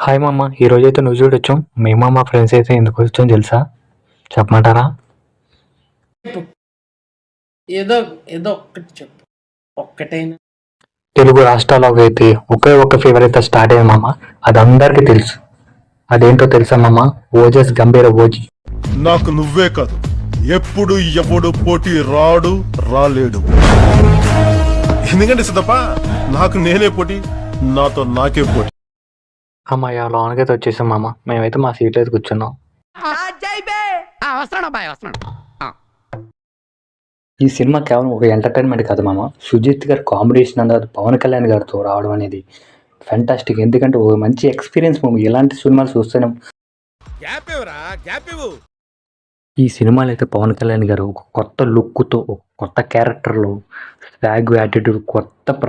Hi మామ. ఈ రోజు అయితే నువ్వు చూడొచ్చు మేము మా ఫ్రెండ్స్ అయితే ఎందుకు వచ్చాం తెలుసా? చెప్పమంటారా? ఏదో ఏదో ఒక్కటి చెప్పు. ఒక్కటైనా. తెలుగు రాష్ట్రాలకు అయితే ఒకే ఒక ఫీవర్ అయితే స్టార్ట్ అయింది మామ. అది అందరికీ తెలుసు. అదేంటో తెలుసా మామ? ఓజస్ గంభీర ఓజీ. నాకు నువ్వే కాదు. ఎప్పుడు ఎవడు పోటీ రాడు రాలేడు. ఎందుకంటే సిద్ధప్ప నాకు నేనే పోటీ నాతో నాకే పోటీ. అమ్మాయి లోనకి అయితే వచ్చేసాం మామ. మేమైతే మా సీట్ అయితే కూర్చున్నాం. ఆ, వస్తున్నాడు అబ్బాయి వస్తున్నాడు. ఆ. ఈ సినిమా కేవలం ఒక ఎంటర్టైన్మెంట్ కాదు మామ. సుజిత్ గారి కాంబినేషన్ అన్నది పవన్ కళ్యాణ్ గారితో రావడం అనేది ఫెంటాస్టిక్ ఎందుకంటే ఒక మంచి ఎక్స్పీరియన్స్ మూవీ ఇలాంటి సినిమాలు చూస్తేనే ఈ సినిమాలో అయితే పవన్ కళ్యాణ్ గారు ఒక కొత్త లుక్తో ఒక కొత్త క్యారెక్టర్లో స్వాగ్ యాటిట్యూడ్ కొత్త ప్ర